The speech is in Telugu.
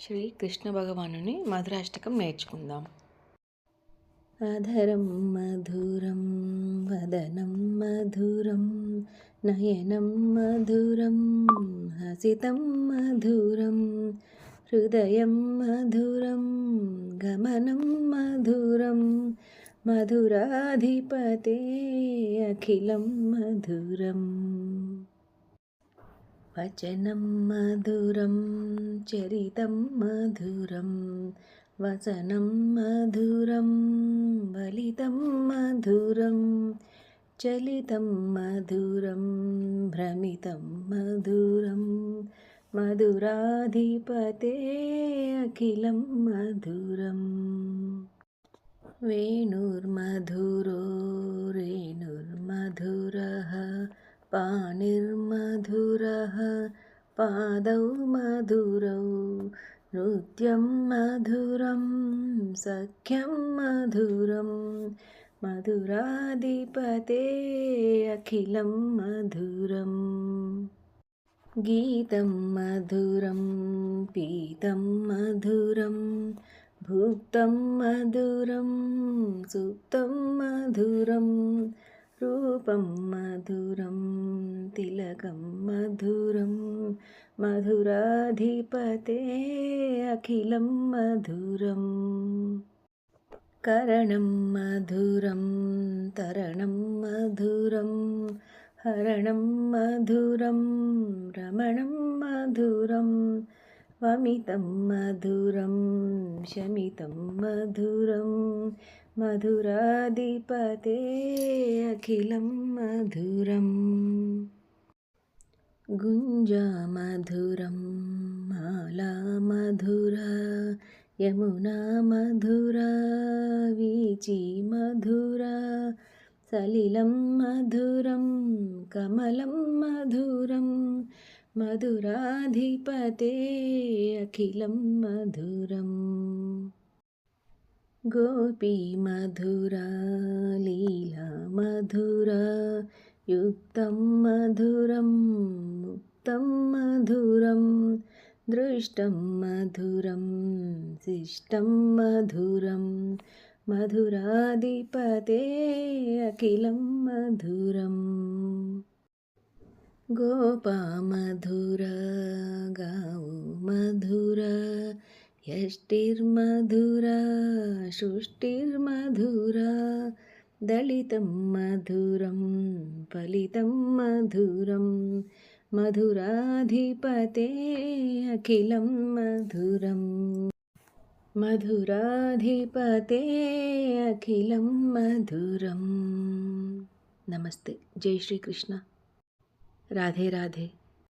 శ్రీ కృష్ణ భగవానుని మధురాష్టకం నేర్చుకుందాం. అధరం మధురం వదనం మధురం నయనం మధురం హసితం మధురం హృదయం మధురం గమనం మధురం మధురాధిపతే అఖిలం మధురం. వచనం మధురం చరితం మధురం వసనం మధురం వలితం మధురం చలితం మధురం భ్రమితం మధురం మధురాధిపతే అఖిలం మధురం. వేణుర్మధురో రేణుర్మధురः पाणिर्मधुरः पादौ मधुरौ नृत्यं मधुरं सख्यं मधुरं मधुराधिपते अखिलं मधुरम् गीतं मधुरं पीतं मधुरं भुक्तं मधुरं सुप्तं मधुरम् రూపం మధురం తిలకం మధురం మధురాధిపతే అఖిలం మధురం. కరణం మధురం తరణం మధురం హరణం మధురం రమణం మధురం వమితం మధురం శమితం మధురం మధురాధిపతే అఖిలం మధురం. గుంజా మధురం మాలా మధుర యమునా మధురా వీచి మధురా సలిలం మధురం కమలం మధురం మధురాధిపతే అఖిలం మధురం. గోపీ మధురా లీలా మధురా యుక్తం మధురం ముక్తం మధురం దృష్టం మధురం శిష్టం మధురం. మధురాధిపతే అఖిలం మధురం. ಗೋಪ ಮಧುರ ಗಾವು ಮಧುರ ಯಷ್ಟಿರ್ಮಧುರ ಸೃಷ್ಟಿರ್ಮಧುರ ದಲಿತಂ ಮಧುರಂ ಫಲಿತಂ ಮಧುರಂ ಮಧುರಾಧಿಪತೆ ಅಖಿಲಂ ಮಧುರಂ మధురాధిపతే అఖిలం మధురం నమస్తే జై శ్రీకృష్ణ राधे राधे।